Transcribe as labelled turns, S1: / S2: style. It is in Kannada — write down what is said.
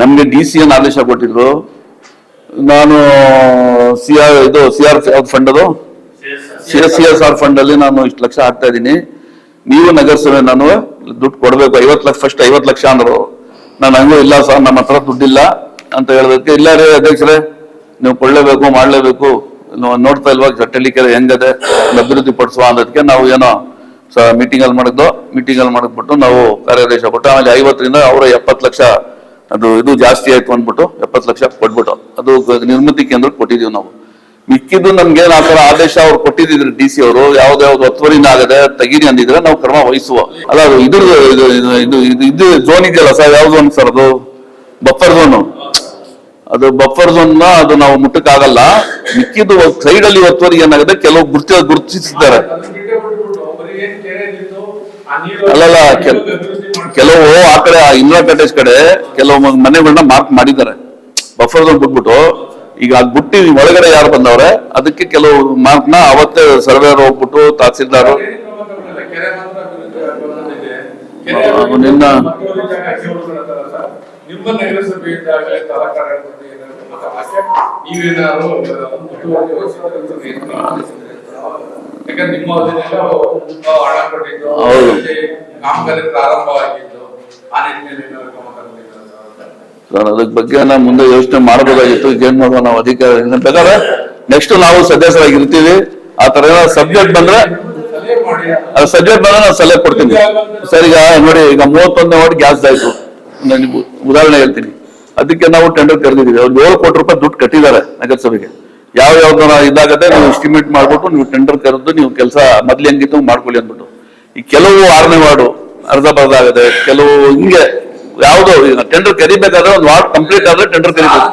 S1: ನಮ್ಗೆ ಡಿ ಸಿ ಎನ್ ಆದೇಶ ಕೊಟ್ಟಿದ್ರು. ನಾನು ಸಿ ಆರ್ ಇದು ಸಿ ಆರ್ ಫಂಡ್ ಅದು? C S C S R fund ಅಲ್ಲಿ ನಾನು ಇಷ್ಟು ಲಕ್ಷ ಹಾಕ್ತಾ ಇದ್ದೀನಿ. ನೀವು ನಗರಸಭೆ ನಾನು ದುಡ್ಡು ಕೊಡಬೇಕು. ಐವತ್ತು ಲಕ್ಷ ಫಸ್ಟ್ ಐವತ್ತು ಲಕ್ಷ ಅಂದ್ರು. ನಾನು ಹಂಗೂ ಇಲ್ಲ ಸರ್, ನಮ್ಮ ಹತ್ರ ದುಡ್ಡಿಲ್ಲ ಅಂತ ಹೇಳೋದಕ್ಕೆ, ಇಲ್ಲ ರೀ ಅಧ್ಯಕ್ಷರೇ, ನೀವು ಕೊಡಲೇಬೇಕು, ಮಾಡಲೇಬೇಕು. ನೋಡ್ತಾ ಇಲ್ವಾ ಚಟ್ಟಲಿಕೆರೆ ಹೆಂಗದೆ ಅಭಿವೃದ್ಧಿ ಪಡಿಸುವ ಅನ್ನೋದಕ್ಕೆ ನಾವು ಏನೋ ಸ ಮೀಟಿಂಗ್ ಅಲ್ಲಿ ಮಾಡಿದ್ದು ಮೀಟಿಂಗಲ್ಲಿ ಮಾಡಿಬಿಟ್ಟು ನಾವು ಕಾರ್ಯಾದೇಶ ಕೊಟ್ಟು, ಆಮೇಲೆ ಐವತ್ತರಿಂದ ಅವರ ಎಪ್ಪತ್ತು ಲಕ್ಷ ಅದು ಇದು ಜಾಸ್ತಿ ಆಯ್ತು ಅಂದ್ಬಿಟ್ಟು ಎಪ್ಪತ್ತು ಲಕ್ಷ ಕೊಟ್ಬಿಟ್ಟು ಅದು ನಿರ್ಮಿತಿ ಕೇಂದ್ರಕ್ಕೆ ಕೊಟ್ಟಿದೀವಿ ನಾವು. ಮಿಕ್ಕಿದ್ದು ನಮ್ಗೆ ಆ ತರ ಆದೇಶ ಅವ್ರು ಕೊಟ್ಟಿದ್ರು ಡಿ ಸಿ ಅವರು ಯಾವ್ದಾವ್ದು ಒತ್ತುವರಿನ ಆಗದೆ ತೆಗೀರಿ ಅಂದಿದ್ರೆ ನಾವು ಕ್ರಮ ವಹಿಸುವ. ಅಲ್ಲ ಇದು ಇದು ಇದು ಝೋನ್ ಇದೆಯಲ್ಲ ಸರ್ ಯಾವ ಝೋನ್ ಸರ್ ಅದು? ಬಫರ್ ಝೋನು ಅದು ಬಫರ್ ಝೋನ್ ಅದು ನಾವು ಮುಟ್ಟಕ್ಕಾಗಲ್ಲ. ಮಿಕ್ಕಿದ್ದು ಸೈಡ್ ಅಲ್ಲಿ ಒತ್ತುವರಿ ಏನಾಗಿದೆ ಕೆಲವು ಗುರ್ತಿ ಗುರುತಿಸಿದ್ದಾರೆ. ಅಲ್ಲಲ್ಲ ಕೆಲವು ಆ ಕಡೆ ಇಂದಿರಾ ಕಟೇಜ್ ಕಡೆ ಕೆಲವು ಮನೆಗಳನ್ನ ಮಾರ್ಕ್ ಮಾಡಿದ್ದಾರೆ ಬಫರ್ ಝೋನ್ ಬಿಟ್ಬಿಟ್ಟು ಈಗ ಅದ್ ಬಿಟ್ಟು ಒಳಗಡೆ ಯಾರು ಬಂದವ್ರೆ ಅದಕ್ಕೆ ಕೆಲವು ಮಾರ್ಕ್ನ ಅವತ್ತೇ ಸರ್ವೇರ್ ಹೋಗ್ಬಿಟ್ಟು ತಹಸೀಲ್ದಾರ್ ನಿನ್ನ- ಹೌದು.
S2: ಕಾಮಗಾರಿ ಆ ನಿಟ್ಟಿನಲ್ಲಿ ಸರ್?
S1: ಅದ್ರ ಬಗ್ಗೆ ನಾವು ಮುಂದೆ ಯೋಚನೆ ಮಾಡಬಹುದಾಗಿತ್ತು ಏನ್ ಮಾಡುವ ನಾವು ಅಧಿಕಾರ ಬೇಕಾದ್ರೆ ನೆಕ್ಸ್ಟ್ ನಾವು ಸದಸ್ಯರಾಗಿರ್ತೀವಿ. ಆ ತರ ಸಬ್ಜೆಕ್ಟ್ ಬಂದ್ರೆ ಅದು ಸಬ್ಜೆಕ್ಟ್ ಬಂದ್ರೆ ನಾವು ಸಲಹೆ ಕೊಡ್ತೀನಿ. ಸರ್, ಈಗ ನೋಡಿ, ಈಗ ಮೂವತ್ತೊಂದನೇ ವಾರ್ಡ್ ಗ್ಯಾಸ್ ಆಯ್ತು ನಾನು ಉದಾಹರಣೆ ಹೇಳ್ತೀನಿ. ಅದಕ್ಕೆ ನಾವು ಟೆಂಡರ್ ಕರೆದಿದ್ದೀವಿ. ಅವ್ರು ಏಳು ಕೋಟಿ ರೂಪಾಯಿ ದುಡ್ಡು ಕಟ್ಟಿದ್ದಾರೆ ನಗರಸಭೆಗೆ. ಯಾವ ಯಾವ್ದು ಇದಾಗತ್ತೆ, ನೀವು ಎಸ್ಟಿಮೇಟ್ ಮಾಡ್ಬಿಟ್ಟು ನೀವು ಟೆಂಡರ್ ಕರೆದು ನೀವು ಕೆಲಸ ಮೊದ್ಲು ಹೆಂಗಿತ್ತು ಮಾಡ್ಕೊಳ್ಳಿ ಅಂದ್ಬಿಟ್ಟು. ಈ ಕೆಲವು ಆರನೇ ವಾರ್ಡು ಅರ್ಧ ಬರ್ಧ ಕೆಲವು ಹಿಂಗೆ ಯಾವುದೋ ಟೆಂಡರ್ ಕರಿಬೇಕಾದ್ರೆ ಒಂದು ವಾರ್ಡ್ ಕಂಪ್ಲೀಟ್ ಆದ್ರೆ ಟೆಂಡರ್ ಕರಿಬೇಕು.